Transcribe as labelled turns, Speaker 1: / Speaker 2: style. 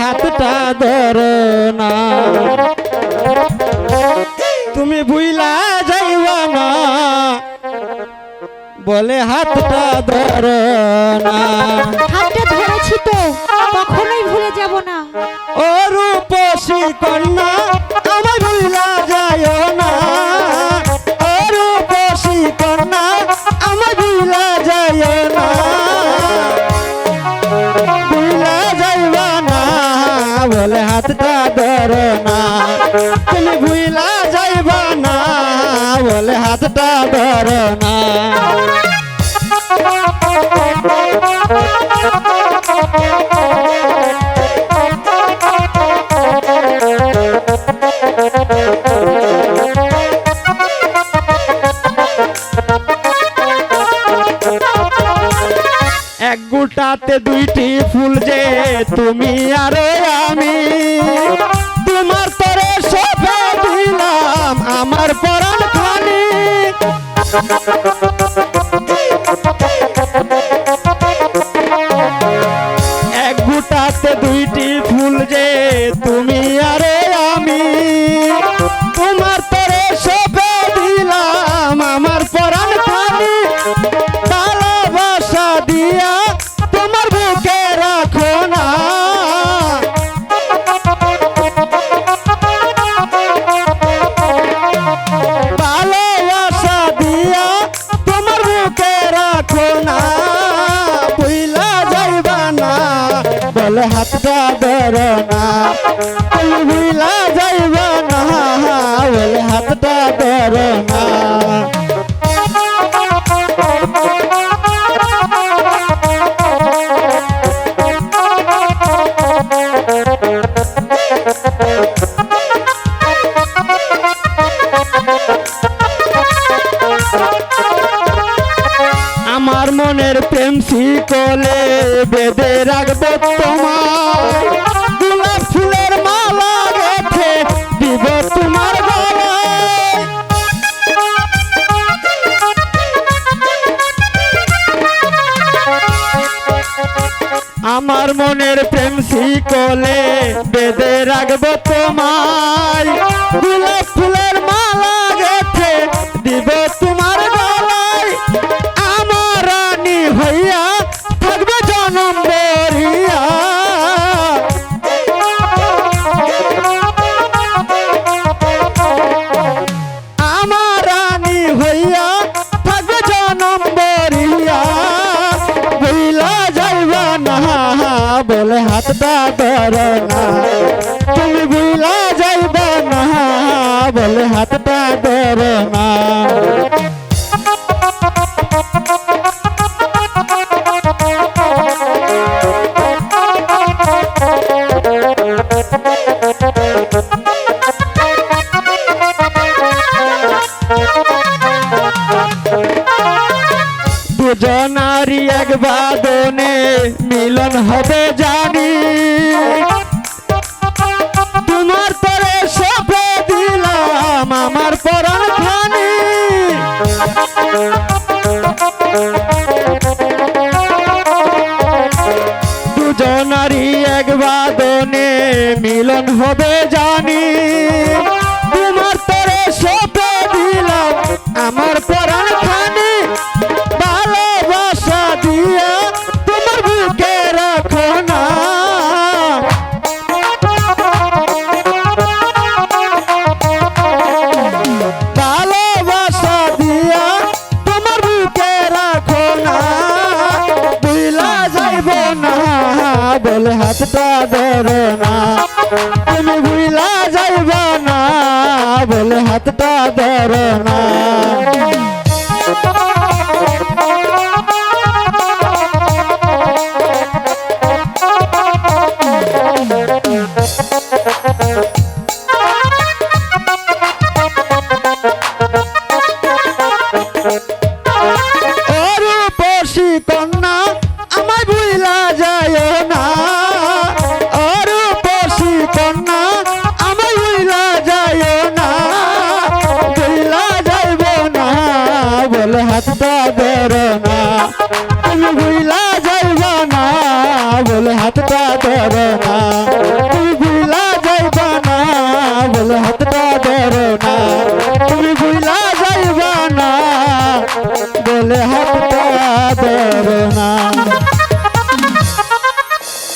Speaker 1: হাতটা ধর না। তুমি বুইলা যাইবা না। বলে হাতটা ধর না। বলে হাতটা ধর না। তুমি ভুইলা যাইবা না বলে হাতটা ধর না। এক দুইটি ফুল যে তুমি আরে আমি। তোমার তরে সবে দিলাম আমার পরাণ খানি। বলে হাতটা ধর না বুইলা যাইবা না বলে হাতটা না বেঁধে রাখব তোমার গোলাপ ফুলের মালা গেছে দিব তোমার আমার মনের প্রেম শিকলে বেঁধে রাখব তোমায়। গোলাপ ফুলের দুজনারই এক বাদনে মিলন হবে জানি। তোমার তরে সপে দিলাম আমার পরাণ খানি দুজনারই এক বাদনে মিলন হবে জানি। তোমার তরে সপে দিলাম আমার পরাণ বলে হাতটা ধর না তুমি বুইলা যাইব না বলে হাতটা ধর না ধর না। তুমি ভুইলা যাইবা না বলে হাতটা ধর।